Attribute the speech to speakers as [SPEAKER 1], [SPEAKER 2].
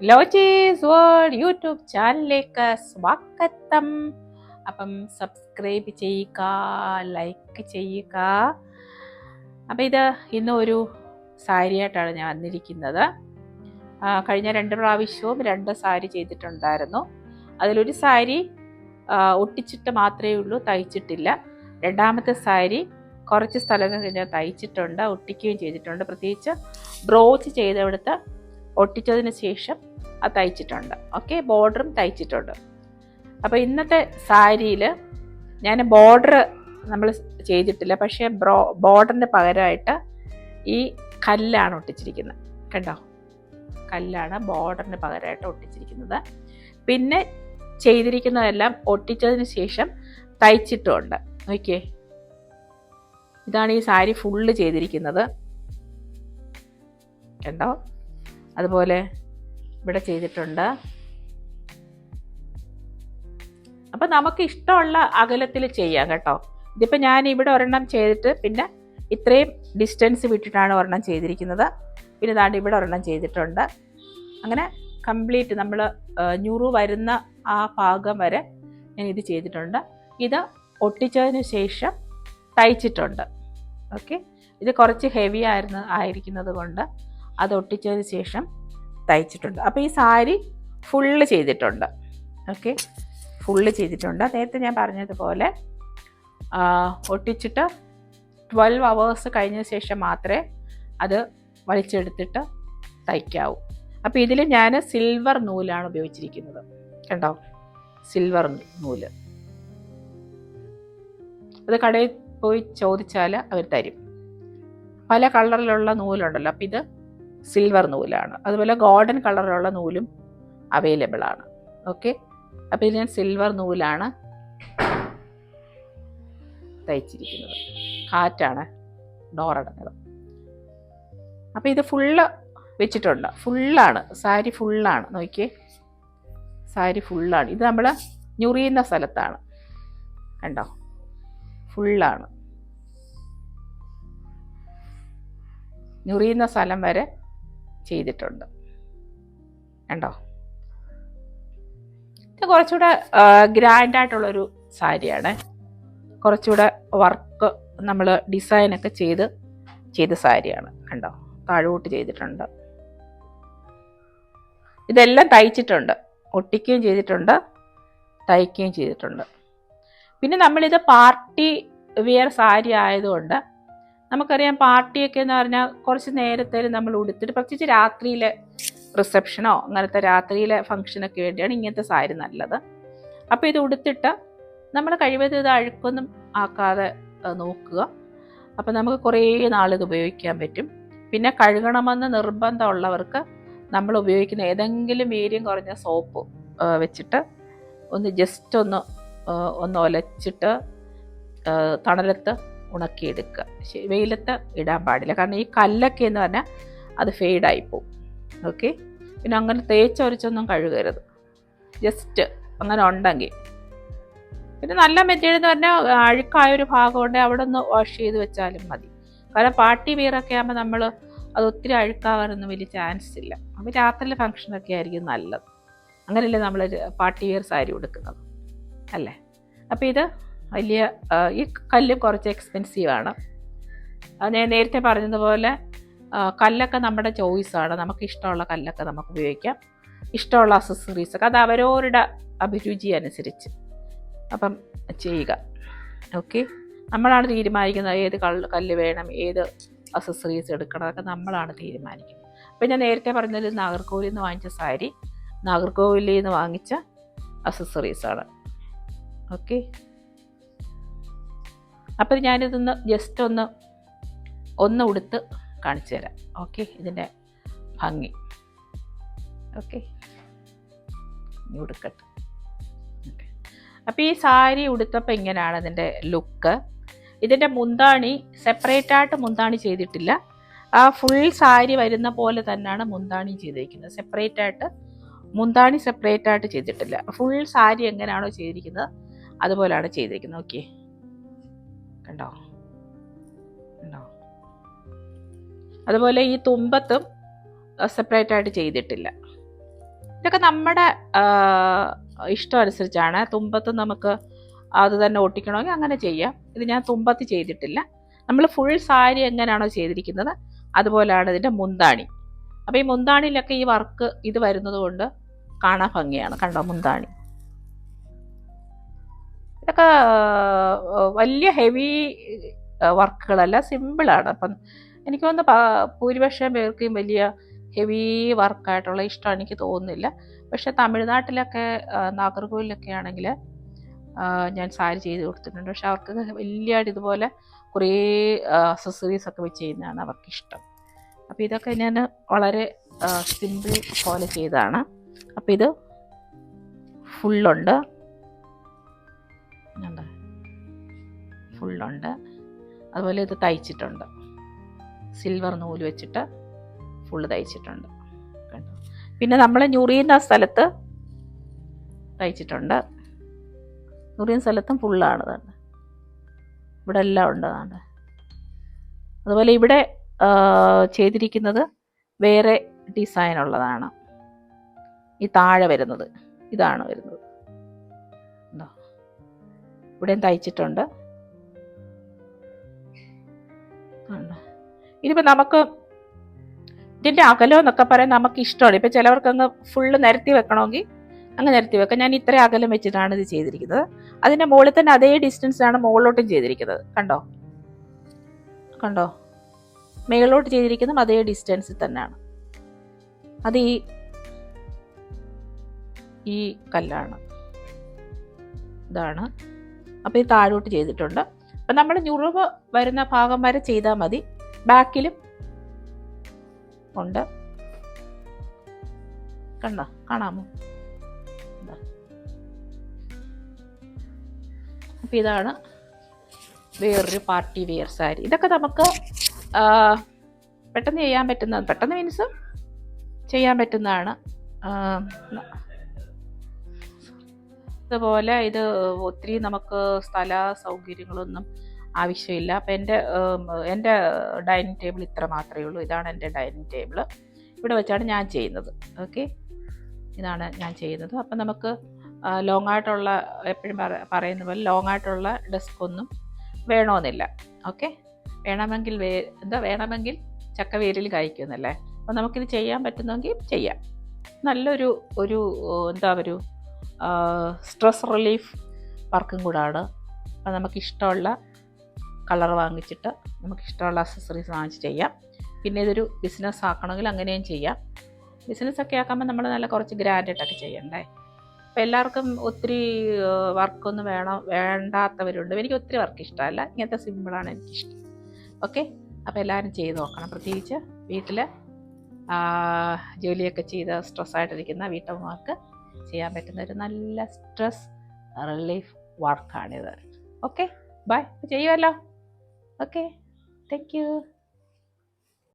[SPEAKER 1] ലോജീസ് world YouTube ചാനലിലേക്ക് സ്വാഗതം. അപ്പം സബ്സ്ക്രൈബ് ചെയ്യുക ലൈക്ക് ചെയ്യുക. അപ്പം ഇത് ഇന്ന് ഒരു സാരിയായിട്ടാണ് ഞാൻ വന്നിരിക്കുന്നത്. കഴിഞ്ഞ രണ്ട് പ്രാവശ്യവും രണ്ട് സാരി ചെയ്തിട്ടുണ്ടായിരുന്നു. അതിലൊരു സാരി ഒട്ടിച്ചിട്ട് മാത്രമേ ഉള്ളൂ തയ്ച്ചിട്ടില്ല. രണ്ടാമത്തെ സാരി കുറച്ച് സ്ഥലങ്ങൾ ഞാൻ തയ്ച്ചിട്ടുണ്ട് ഒട്ടിക്കുകയും ചെയ്തിട്ടുണ്ട്. പ്രത്യേകിച്ച് ബ്രോച്ച് ചെയ്തെടുത്ത് ഒട്ടിച്ചതിന് ശേഷം അത് തയ്ച്ചിട്ടുണ്ട്. ഓക്കെ ബോർഡറും തയ്ച്ചിട്ടുണ്ട്. അപ്പോൾ ഇന്നത്തെ സാരിയിൽ ഞാൻ ബോർഡർ നമ്മൾ ചെയ്തിട്ടില്ല. പക്ഷേ ബ്രോ ബോർഡറിന് പകരമായിട്ട് ഈ കല്ലാണ് ഒട്ടിച്ചിരിക്കുന്നത്. കണ്ടോ? കല്ലാണ് ബോർഡറിന് പകരമായിട്ട് ഒട്ടിച്ചിരിക്കുന്നത്. പിന്നെ ചെയ്തിരിക്കുന്നതെല്ലാം ഒട്ടിച്ചതിന് ശേഷം തയ്ച്ചിട്ടുമുണ്ട് ഓക്കെ ഇതാണ് ഈ സാരി ഫുള്ള് ചെയ്തിരിക്കുന്നത്. കണ്ടോ? അതുപോലെ ഇവിടെ ചെയ്തിട്ടുണ്ട്. അപ്പം നമുക്ക് ഇഷ്ടമുള്ള അകലത്തിൽ ചെയ്യാം കേട്ടോ. ഇതിപ്പോൾ ഞാൻ ഇവിടെ ഒരെണ്ണം ചെയ്തിട്ട് പിന്നെ ഇത്രയും ഡിസ്റ്റൻസ് വിട്ടിട്ടാണ് ഒരെണ്ണം ചെയ്തിരിക്കുന്നത്. പിന്നെ ദാണ്ട് ഇവിടെ ഒരെണ്ണം ചെയ്തിട്ടുണ്ട്. അങ്ങനെ കംപ്ലീറ്റ് നമ്മൾ ഞുറു വരുന്ന ആ ഭാഗം വരെ ഞാൻ ഇത് ചെയ്തിട്ടുണ്ട്. ഇത് ഒട്ടിച്ചതിന് ശേഷം തയ്ച്ചിട്ടുണ്ട്. ഓക്കെ? ഇത് കുറച്ച് ഹെവി ആയിരുന്നു ആയിരിക്കുന്നത് കൊണ്ട്. അത് ഒട്ടിച്ചതിന് ശേഷം തയ്ച്ചിട്ടുണ്ട്. അപ്പോൾ ഈ സാരി ഫുള്ള് ചെയ്തിട്ടുണ്ട്. ഓക്കെ? ഫുള്ള് ചെയ്തിട്ടുണ്ട്. നേരത്തെ ഞാൻ പറഞ്ഞതുപോലെ ഒട്ടിച്ചിട്ട് ട്വൽവ് അവേഴ്സ് കഴിഞ്ഞ ശേഷം മാത്രമേ അത് വലിച്ചെടുത്തിട്ട് തയ്ക്കാവൂ. അപ്പോൾ ഇതിൽ ഞാൻ സിൽവർ നൂലാണ് ഉപയോഗിച്ചിരിക്കുന്നത്. കണ്ടോ? സിൽവർ നൂൽ. അത് കടയിൽ പോയി ചോദിച്ചാൽ അവർ തരും. പല കളറിലുള്ള നൂലുണ്ടല്ലോ. അപ്പം ഇത് സിൽവർ നൂലാണ്. അതുപോലെ ഗോൾഡൻ കളറിലുള്ള നൂലും അവൈലബിൾ ആണ്. ഓക്കെ അപ്പോൾ ഇത് ഞാൻ സിൽവർ നൂലാണ് തയ്ച്ചിരിക്കുന്നത്. കാറ്റാണ് ഡോറടങ്ങുന്നത് അപ്പോൾ ഇത് ഫുള്ള് വെച്ചിട്ടുണ്ട്. ഫുള്ളാണ് സാരി ഫുള്ളാണ് നോക്കിയേ. സാരി ഫുള്ളാണ് ഇത് നമ്മൾ ഞുറിയുന്ന സ്ഥലത്താണ്. കണ്ടോ? ഫുള്ളാണ് ഞുറിയുന്ന സ്ഥലം വരെ ചെയ്തിട്ടുണ്ട്. കണ്ടോ? ഇത് കുറച്ചുകൂടെ ഗ്രാൻഡ് ആയിട്ടുള്ളൊരു സാരിയാണ്. കുറച്ചുകൂടെ വർക്ക് നമ്മൾ ഡിസൈനൊക്കെ ചെയ്ത് ചെയ്ത സാരിയാണ്. കണ്ടോ? താഴോട്ട് ചെയ്തിട്ടുണ്ട്. ഇതെല്ലാം തയ്ച്ചിട്ടുണ്ട്. ഒട്ടിക്കുകയും ചെയ്തിട്ടുണ്ട് തയ്ക്കുകയും ചെയ്തിട്ടുണ്ട്. പിന്നെ നമ്മളിത് പാർട്ടി വിയർ സാരി ആയതുകൊണ്ട് നമുക്കറിയാം പാർട്ടിയൊക്കെ എന്ന് പറഞ്ഞാൽ കുറച്ച് നേരത്തെ നമ്മൾ ഉടുത്തിട്ട് പ്രത്യേകിച്ച് രാത്രിയിലെ റിസപ്ഷനോ അങ്ങനത്തെ രാത്രിയിലെ ഫംഗ്ഷനൊക്കെ വേണ്ടിയാണ് ഇങ്ങനത്തെ സാരി നല്ലത്. അപ്പോൾ ഇത് ഉടുത്തിട്ട് നമ്മൾ കഴിവതും ഇത് അഴുക്കൊന്നും ആക്കാതെ നോക്കുക. അപ്പോൾ നമുക്ക് കുറേ നാൾ ഇത് ഉപയോഗിക്കാൻ പറ്റും. പിന്നെ കഴുകണമെന്ന് നിർബന്ധമുള്ളവർക്ക് നമ്മൾ ഉപയോഗിക്കുന്ന ഏതെങ്കിലും വീര്യം കുറഞ്ഞ സോപ്പ് വെച്ചിട്ട് ഒന്ന് ജസ്റ്റ് ഒന്ന് ഒന്ന് ഒലച്ചിട്ട് തണലത്ത് ഉണക്കിയെടുക്കുക. വെയിലത്ത് ഇടാൻ പാടില്ല. കാരണം ഈ കല്ലൊക്കെ എന്ന് പറഞ്ഞാൽ അത് ഫെയ്ഡായി പോകും ഓക്കെ പിന്നെ അങ്ങനെ തേച്ചൊരച്ചൊന്നും കഴുകരുത്. ജസ്റ്റ് അങ്ങനെ ഉണ്ടെങ്കിൽ. പിന്നെ നല്ല മെറ്റീരിയൽ എന്ന് പറഞ്ഞാൽ അഴുക്കായ ഒരു ഭാഗം ഉണ്ടെങ്കിൽ അവിടെ ഒന്ന് വാഷ് ചെയ്ത് വെച്ചാലും മതി. കാരണം പാർട്ടി വീറൊക്കെ ആകുമ്പോൾ നമ്മൾ അത് ഒത്തിരി അഴുക്കാകാനൊന്നും വലിയ ചാൻസ് ഇല്ല. അപ്പോൾ രാത്രിയിലെ ഫംഗ്ഷനൊക്കെ ആയിരിക്കും നല്ലത്. അങ്ങനെയല്ലേ നമ്മൾ പാർട്ടി വെയർ സാരി ഉടുക്കുന്നത്. അല്ലേ? അപ്പോൾ ഇത് വലിയ ഈ കല്ലും കുറച്ച് എക്സ്പെൻസീവാണ് ഞാൻ നേരത്തെ പറഞ്ഞതുപോലെ കല്ലൊക്കെ നമ്മുടെ ചോയ്സാണ് നമുക്ക് ഇഷ്ടമുള്ള കല്ലൊക്കെ നമുക്ക് ഉപയോഗിക്കാം. ഇഷ്ടമുള്ള അസസറീസ് ഒക്കെ അത് അവരവരുടെ അഭിരുചി അനുസരിച്ച്. അപ്പം ചെയ്യുക. ഓക്കെ നമ്മളാണ് തീരുമാനിക്കുന്നത് ഏത് കല്ല് വേണം ഏത് അസസറീസ് എടുക്കണം അതൊക്കെ നമ്മളാണ് തീരുമാനിക്കുന്നത്. അപ്പം ഞാൻ നേരത്തെ പറഞ്ഞതിൽ നാഗർകോവിലിൽ നിന്ന് വാങ്ങിച്ച സാരി നാഗർകോവിലിൽ നിന്ന് വാങ്ങിച്ച അസസറീസാണ് ഓക്കെ അപ്പം ഞാനിതൊന്ന് ജസ്റ്റ് ഒന്ന് ഒന്ന് ഉടുത്ത് കാണിച്ചു തരാം. ഓക്കെ ഇതിന്റെ ഭംഗി. ഓക്കെ ഉടുക്കട്ടെ. അപ്പോൾ ഈ സാരി ഉടുത്തപ്പോൾ ഇങ്ങനെയാണ് അതിന്റെ ലുക്ക് ഇതിന്റെ മുന്താണി സെപ്പറേറ്റ് ആയിട്ട് മുന്താണി ചെയ്തിട്ടില്ല. ആ ഫുൾ സാരി വരുന്ന പോലെ തന്നെയാണ് മുന്താണി ചെയ്തിരിക്കുന്നത്. സെപ്പറേറ്റ് ആയിട്ട് മുന്താണി സെപ്പറേറ്റ് ആയിട്ട് ചെയ്തിട്ടില്ല. ഫുൾ സാരി എങ്ങനെയാണോ ചെയ്തിരിക്കുന്നത് അതുപോലെയാണ് ചെയ്തിരിക്കുന്നത്. ഓക്കെ കണ്ടോ ഉണ്ടോ? അതുപോലെ ഈ തുമ്പത്തും സെപ്പറേറ്റ് ആയിട്ട് ചെയ്തിട്ടില്ല. ഇതൊക്കെ നമ്മുടെ ഇഷ്ടം അനുസരിച്ചാണ്. തുമ്പത്ത് നമുക്ക് അത് തന്നെ ഒട്ടിക്കണമെങ്കിൽ അങ്ങനെ ചെയ്യാം. ഇത് ഞാൻ തുമ്പത്ത് ചെയ്തിട്ടില്ല. നമ്മൾ ഫുൾ സാരി എങ്ങനെയാണോ ചെയ്തിരിക്കുന്നത് അതുപോലെയാണ് ഇതിന്റെ മുന്താണി. അപ്പോൾ ഈ മുന്താണിയിലൊക്കെ ഈ വർക്ക് ഇത് വരുന്നത് കൊണ്ട് കാണാൻ ഭംഗിയാണ്. കണ്ടോ മുന്താണി? ഇതൊക്കെ വലിയ ഹെവി വർക്കുകളല്ല സിമ്പിളാണ്. അപ്പം എനിക്ക് തോന്നുന്നു ഭൂരിപക്ഷം പേർക്കും വലിയ ഹെവി വർക്കായിട്ടുള്ള ഇഷ്ടം എനിക്ക് തോന്നുന്നില്ല. പക്ഷെ തമിഴ്നാട്ടിലൊക്കെ നാഗർകോവിലൊക്കെ ആണെങ്കിൽ ഞാൻ സാരി ചെയ്ത് കൊടുത്തിട്ടുണ്ട്. പക്ഷെ അവർക്ക് വലിയതായിട്ട് ഇതുപോലെ കുറേ അക്സസറീസ് ഒക്കെ വെച്ച് ചെയ്യുന്നതാണ് അവർക്ക് ഇഷ്ടം അപ്പോൾ ഇതൊക്കെ ഞാൻ വളരെ സിമ്പിൾ പോലെ ചെയ്തതാണ്. അപ്പോൾ ഇത് ഫുള്ളുണ്ട് ഫുള്ളുണ്ട് അതുപോലെ ഇത് തയ്ച്ചിട്ടുണ്ട്. സിൽവർ നൂൽ വെച്ചിട്ട് ഫുള്ള് തയ്ച്ചിട്ടുണ്ട്. കണ്ടോ? പിന്നെ നമ്മൾ ഞുറിയുന്ന സ്ഥലത്ത് തയ്ച്ചിട്ടുണ്ട്. ഞുറിയുന്ന സ്ഥലത്തും ഫുള്ളാണ് തന്നെ. ഇവിടെ എല്ലാം ഉണ്ടതാണ് അതുപോലെ ഇവിടെ ചെയ്തിരിക്കുന്നത് വേറെ ഡിസൈൻ ഉള്ളതാണ്. ഈ താഴെ വരുന്നത്. ഇതാണ് വരുന്നത്. ഇവിടെയും തയ്ച്ചിട്ടുണ്ട്. ഇനിയിപ്പോൾ നമുക്ക് ഇതിന്റെ അകലം എന്നൊക്കെ പറയാൻ നമുക്ക് ഇഷ്ടമാണ്. ഇപ്പം ചിലവർക്ക് അങ്ങ് ഫുള്ള് നിരത്തി വെക്കണമെങ്കിൽ അങ്ങ് നിരത്തി വെക്കാം. ഞാൻ ഇത്ര അകലം വെച്ചിട്ടാണ് ഇത് ചെയ്തിരിക്കുന്നത്. അതിന്റെ മുകളിൽ തന്നെ അതേ ഡിസ്റ്റൻസിലാണ് മുകളിലോട്ടും ചെയ്തിരിക്കുന്നത്. കണ്ടോ? കണ്ടോ? മേളിലോട്ട് ചെയ്തിരിക്കുന്നതും അതേ ഡിസ്റ്റൻസിൽ തന്നെയാണ്. അത് ഈ ഈ കല്ലാണ്. ഇതാണ്. അപ്പോൾ ഈ താഴോട്ട് ചെയ്തിട്ടുണ്ട്. അപ്പം നമ്മൾ ഞുറിവ് വരുന്ന ഭാഗം വരെ ചെയ്താൽ മതി. ബാക്കിലും ഉണ്ട്. കണ്ടോ? കാണാമോ? അപ്പൊ ഇതാണ് വേറൊരു പാർട്ടി വെയർ സാരി. ഇതൊക്കെ നമുക്ക് പെട്ടെന്ന് ചെയ്യാൻ പറ്റുന്ന പെട്ടെന്ന് മീൻസ് ചെയ്യാൻ പറ്റുന്നതാണ്. അതുപോലെ ഇത് ഒത്തിരി നമുക്ക് സ്ഥല സൗകര്യങ്ങളൊന്നും ആവശ്യമില്ല. അപ്പം എന്റെ എന്റെ ഡൈനിങ് ടേബിൾ ഇത്ര മാത്രമേ ഉള്ളൂ. ഇതാണ് എന്റെ ഡൈനിങ് ടേബിൾ. ഇവിടെ വെച്ചാണ് ഞാൻ ചെയ്യുന്നത്. ഓക്കെ? ഇതാണ് ഞാൻ ചെയ്യുന്നത്. അപ്പം നമുക്ക് ലോങ് ആയിട്ടുള്ള എപ്പോഴും പറ- പറയുന്ന പോലെ ലോങ് ആയിട്ടുള്ള ഡെസ്ക് ഒന്നും വേണമെന്നില്ല ഓക്കെ? വേണമെങ്കിൽ വേ എന്താ വേണമെങ്കിൽ ചക്ക വേരിൽ കായ്ക്കുമെന്നല്ലേ അപ്പം നമുക്കിത് ചെയ്യാൻ പറ്റുന്നെങ്കിൽ ചെയ്യാം. നല്ലൊരു ഒരു എന്താ ഒരു സ്ട്രെസ് റിലീഫ് വർക്കും കൂടാണ്. അപ്പം നമുക്കിഷ്ടമുള്ള കളർ വാങ്ങിച്ചിട്ട് നമുക്കിഷ്ടമുള്ള അക്സസറീസ് വാങ്ങിച്ച് ചെയ്യാം. പിന്നെ ഇതൊരു ബിസിനസ് ആക്കണമെങ്കിൽ അങ്ങനെയും ചെയ്യാം. ബിസിനസ് ഒക്കെ ആക്കുമ്പോൾ നമ്മൾ നല്ല കുറച്ച് ഗ്രാൻഡായിട്ടൊക്കെ ചെയ്യണ്ടേ? അപ്പോൾ എല്ലാവർക്കും ഒത്തിരി വർക്കൊന്നും വേണം വേണ്ടാത്തവരുണ്ട്. എനിക്ക് ഒത്തിരി വർക്ക് ഇഷ്ടമല്ല. ഇങ്ങനത്തെ സിമ്പിളാണ് എനിക്കിഷ്ടം. ഓക്കെ അപ്പോൾ എല്ലാവരും ചെയ്ത് നോക്കണം. പ്രത്യേകിച്ച് വീട്ടിൽ ജോലിയൊക്കെ ചെയ്ത് സ്ട്രെസ്സായിട്ടിരിക്കുന്ന വീട്ടമ്മമാർക്ക് ചെയ്യാൻ പറ്റുന്ന ഒരു നല്ല സ്ട്രെസ് റിലീഫ് വർക്കാണിത് ഓക്കെ ബൈ ചെയ്യുമല്ലോ okay thank you.